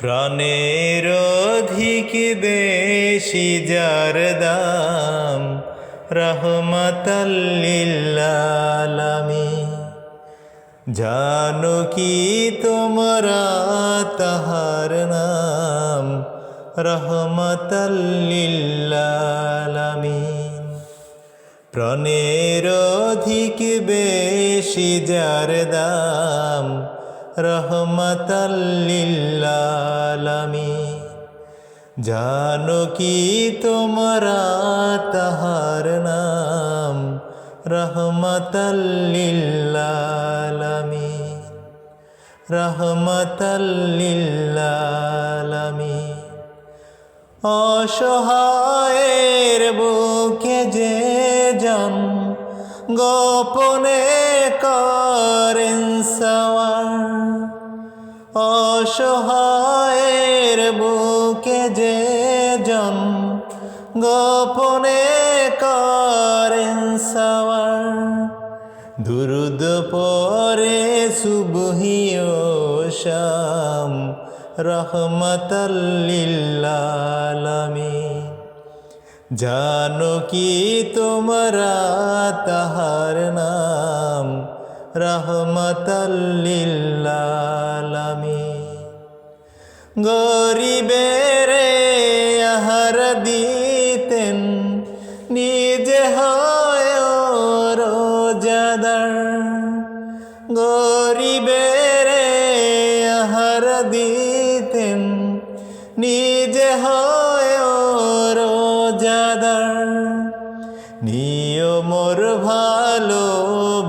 প্রাণের অধিক বেশি যার দাম রহমতাল্লিল্লালামি জানো কি তোমরা তাহার নাম রহমতাল্লিল্লালামি প্রাণের অধিক বেশি যার দাম রহমতাল্লিল্লালামি জানো কি তোমরা তাহার নাম? রহমতাল্লিল্লালামি রহমতাল্লিল্লালামি অসহায়ের বুকে যে জন গোপনে অসহায়ের বুকে যে জন গোপনে করেন সওয়ার দুরুদ পরে সুবহিও শাম রহমতাল্লিল্লালামি জানো কি তোমরা তাহার নাম রহমতাল্লিল্লালামি গরিবের আহার দিতেন। নিজে হয় রোজাদার। গরিবের আহার দিতেন। নিজে হয় রোজাদার। নিয়মর ভালো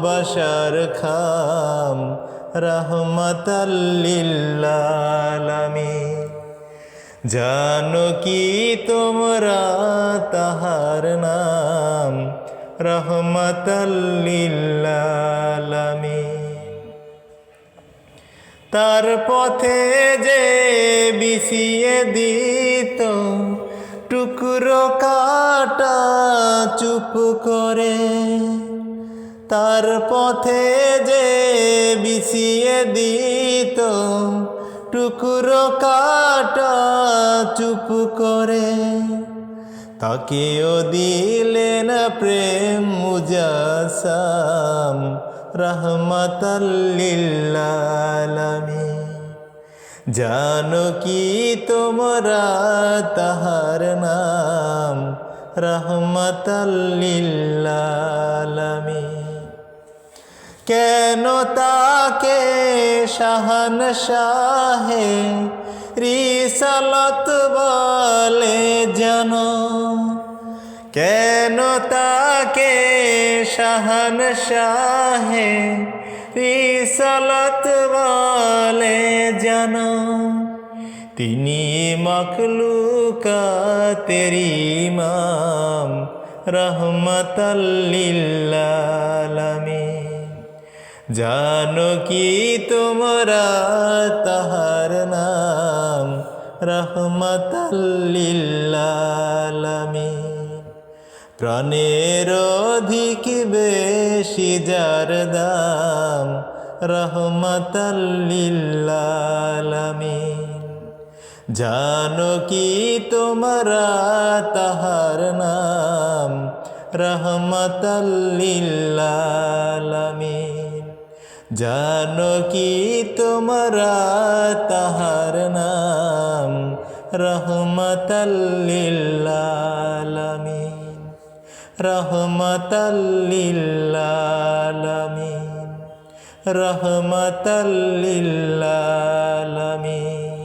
বাসার খাম। রহমতাল্লিল্লালামি জানো কি তোমরা তাহার নাম? রহমতাল্লিল্লালামি তার পথে যে বিছিয়ে দিত, টুকরো কাটা চুপ করে। তার পথে যে বিছিয়ে দিত টুকরো কাটা চুপ করে। তাকেও দিলেন প্রেম মুজাসাম রহমতাল্লিল্লালামি জানো কি তোমরা তাহার নাম রহমতাল্লিল্লালামি কেন তাকে শাহান শাহে রিসালত বলে জানো? কেন তাকে শাহান শাহে রিসালত বলে জানো? তিনি মখলুকা তেরি ইমাম রহমতাল্লিল্লালামি জানো কি তোমরা তাহার নাম? রহমতাল্লিল্লালামি প্রাণের অধিক বেশি যার দাম? রহমতাল্লিল্লালামি জানো কি তোমরা তাহার নাম? রহমতাল্লিল্লালামি জানো কি তোমরা তাহার নাম? রহমতাল্লিল্লালামি রহমতাল্লিল্লালামি রহমতাল্লিল্লালামি